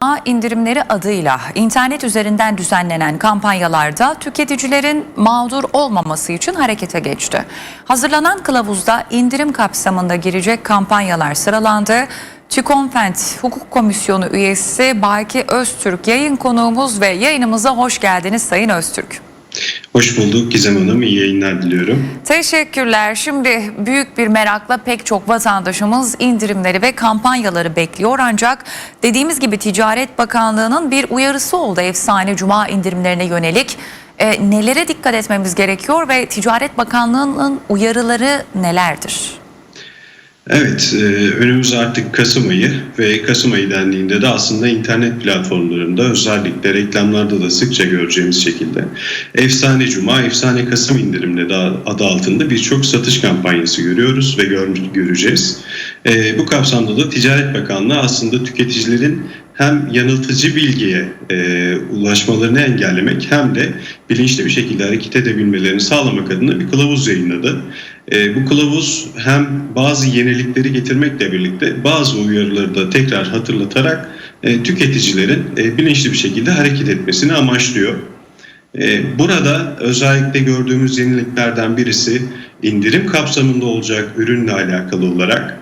Cuma indirimleri adıyla internet üzerinden düzenlenen kampanyalarda tüketicilerin mağdur olmaması için harekete geçti. Hazırlanan kılavuzda indirim kapsamında girecek kampanyalar sıralandı. TÜKONFENT Hukuk Komisyonu üyesi Baki Öztürk yayın konuğumuz ve yayınımıza hoş geldiniz Sayın Öztürk. Hoş bulduk Gizem Hanım. İyi yayınlar diliyorum. Teşekkürler. Şimdi büyük bir merakla pek çok vatandaşımız indirimleri ve kampanyaları bekliyor. Ancak dediğimiz gibi Ticaret Bakanlığı'nın bir uyarısı oldu efsane cuma indirimlerine yönelik. E, nelere dikkat etmemiz gerekiyor ve Ticaret Bakanlığı'nın uyarıları nelerdir? Evet, e, önümüz artık Kasım ayı ve Kasım ayı dendiğinde de aslında internet platformlarında özellikle reklamlarda da sıkça göreceğimiz şekilde Efsane Cuma, Efsane Kasım indirimleri adı altında birçok satış kampanyası görüyoruz ve gör, göreceğiz. E, bu kapsamda da Ticaret Bakanlığı aslında tüketicilerin hem yanıltıcı bilgiye e, ulaşmalarını engellemek hem de bilinçli bir şekilde hareket edebilmelerini sağlamak adına bir kılavuz yayınladı. E, bu kılavuz hem bazı yenilikleri getirmekle birlikte bazı uyarıları da tekrar hatırlatarak e, tüketicilerin e, bilinçli bir şekilde hareket etmesini amaçlıyor. E, burada özellikle gördüğümüz yeniliklerden birisi indirim kapsamında olacak ürünle alakalı olarak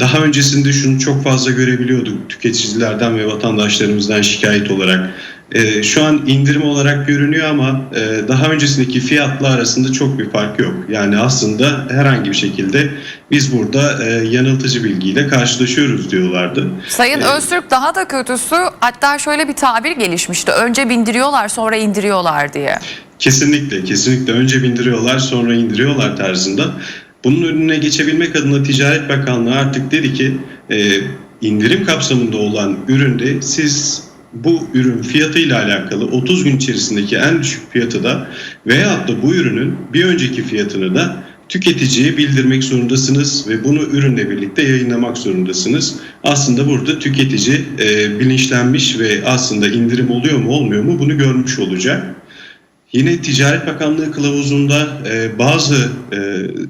daha öncesinde şunu çok fazla görebiliyorduk tüketicilerden ve vatandaşlarımızdan şikayet olarak. Ee, şu an indirim olarak görünüyor ama e, daha öncesindeki fiyatla arasında çok bir fark yok. Yani aslında herhangi bir şekilde biz burada e, yanıltıcı bilgiyle karşılaşıyoruz diyorlardı. Sayın Ee, Öztürk daha da kötüsü hatta şöyle bir tabir gelişmişti. Önce bindiriyorlar sonra indiriyorlar diye. Kesinlikle, kesinlikle önce bindiriyorlar sonra indiriyorlar tarzında. Bunun önüne geçebilmek adına Ticaret Bakanlığı artık dedi ki e, indirim kapsamında olan üründe siz bu ürün fiyatıyla alakalı 30 gün içerisindeki en düşük fiyatı da veyahut da bu ürünün bir önceki fiyatını da tüketiciye bildirmek zorundasınız ve bunu ürünle birlikte yayınlamak zorundasınız. Aslında burada tüketici e, bilinçlenmiş ve aslında indirim oluyor mu olmuyor mu bunu görmüş olacak. Yine Ticaret Bakanlığı kılavuzunda e, bazı e,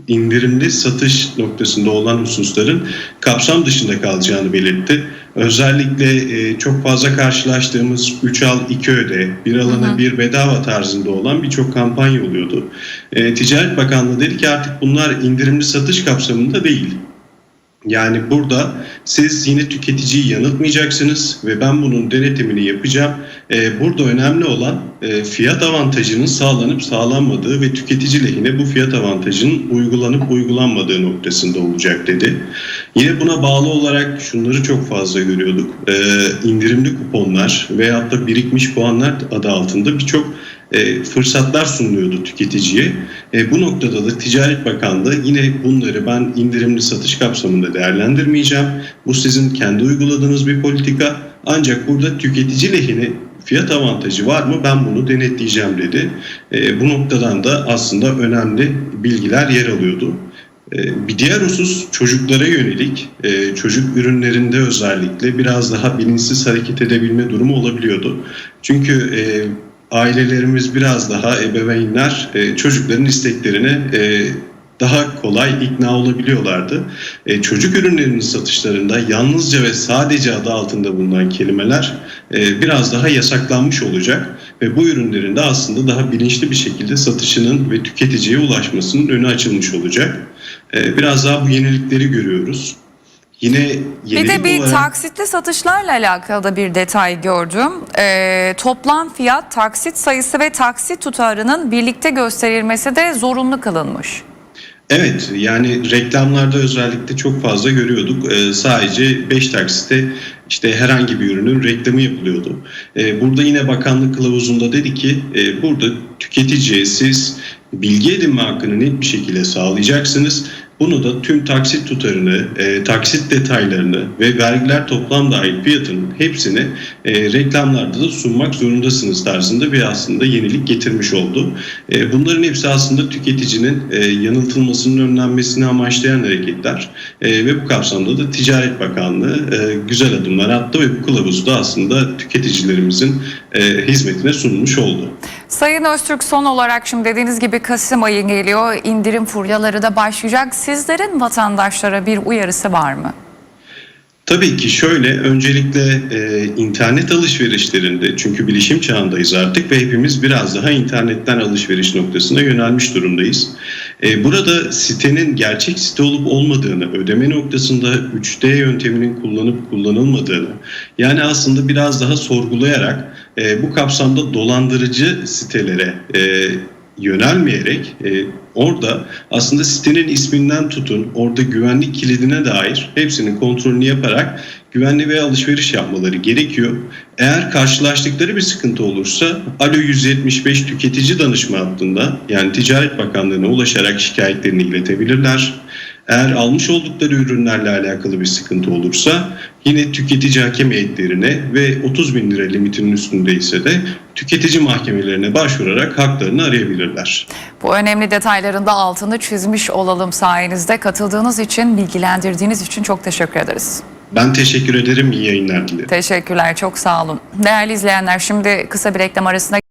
indirimli satış noktasında olan hususların kapsam dışında kalacağını belirtti. Özellikle e, çok fazla karşılaştığımız 3 al 2 öde, bir alana bir bedava tarzında olan birçok kampanya oluyordu. E, Ticaret Bakanlığı dedi ki artık bunlar indirimli satış kapsamında değil. Yani burada siz yine tüketiciyi yanıltmayacaksınız ve ben bunun denetimini yapacağım. Ee, burada önemli olan e, fiyat avantajının sağlanıp sağlanmadığı ve tüketici lehine bu fiyat avantajının uygulanıp uygulanmadığı noktasında olacak dedi. Yine buna bağlı olarak şunları çok fazla görüyorduk. Ee, indirimli kuponlar veyahut da birikmiş puanlar adı altında birçok e, fırsatlar sunuluyordu tüketiciye. E, bu noktada da Ticaret Bakanlığı yine bunları ben indirimli satış kapsamında değerlendirmeyeceğim. Bu sizin kendi uyguladığınız bir politika. Ancak burada tüketici lehine fiyat avantajı var mı ben bunu denetleyeceğim dedi. E, bu noktadan da aslında önemli bilgiler yer alıyordu. Bir diğer husus çocuklara yönelik çocuk ürünlerinde özellikle biraz daha bilinçsiz hareket edebilme durumu olabiliyordu. Çünkü ailelerimiz biraz daha ebeveynler e, çocukların isteklerine daha kolay ikna olabiliyorlardı. E, çocuk ürünlerinin satışlarında yalnızca ve sadece adı altında bulunan kelimeler e, biraz daha yasaklanmış olacak ve bu ürünlerin de aslında daha bilinçli bir şekilde satışının ve tüketiciye ulaşmasının önü açılmış olacak. Biraz daha bu yenilikleri görüyoruz. Yine Bir de bir olarak... taksitli satışlarla alakalı da bir detay gördüm. Ee, toplam fiyat, taksit sayısı ve taksit tutarının birlikte gösterilmesi de zorunlu kılınmış. Evet yani reklamlarda özellikle çok fazla görüyorduk. Ee, sadece 5 taksite işte herhangi bir ürünün reklamı yapılıyordu. Ee, burada yine bakanlık kılavuzunda dedi ki e, burada tüketiciye siz bilgi edinme hakkını net bir şekilde sağlayacaksınız. Bunu da tüm taksit tutarını, e, taksit detaylarını ve vergiler toplam dahil fiyatının hepsini e, reklamlarda da sunmak zorundasınız tarzında bir aslında yenilik getirmiş oldu. E, bunların hepsi aslında tüketicinin e, yanıltılmasının önlenmesini amaçlayan hareketler E, ve bu kapsamda da Ticaret Bakanlığı e, güzel adımlar attı ve bu kılavuzu da aslında tüketicilerimizin e, hizmetine sunmuş oldu. Sayın Öztürk son olarak şimdi dediğiniz gibi Kasım ayı geliyor, indirim furyaları da başlayacak. Sizlerin vatandaşlara bir uyarısı var mı? Tabii ki şöyle öncelikle e, internet alışverişlerinde çünkü bilişim çağındayız artık ve hepimiz biraz daha internetten alışveriş noktasına yönelmiş durumdayız. E, burada sitenin gerçek site olup olmadığını, ödeme noktasında 3D yönteminin kullanıp kullanılmadığını yani aslında biraz daha sorgulayarak e, bu kapsamda dolandırıcı sitelere e, yönelmeyerek e, orada aslında sitenin isminden tutun orada güvenlik kilidine dair hepsinin kontrolünü yaparak güvenli ve alışveriş yapmaları gerekiyor. Eğer karşılaştıkları bir sıkıntı olursa Alo 175 tüketici danışma hattında yani Ticaret Bakanlığı'na ulaşarak şikayetlerini iletebilirler. Eğer almış oldukları ürünlerle alakalı bir sıkıntı olursa yine tüketici hakem heyetlerine ve 30 bin lira limitinin üstündeyse de tüketici mahkemelerine başvurarak haklarını arayabilirler. Bu önemli detayların da altını çizmiş olalım sayenizde. Katıldığınız için, bilgilendirdiğiniz için çok teşekkür ederiz. Ben teşekkür ederim. İyi yayınlar dilerim. Teşekkürler, çok sağ olun. Değerli izleyenler şimdi kısa bir reklam arasına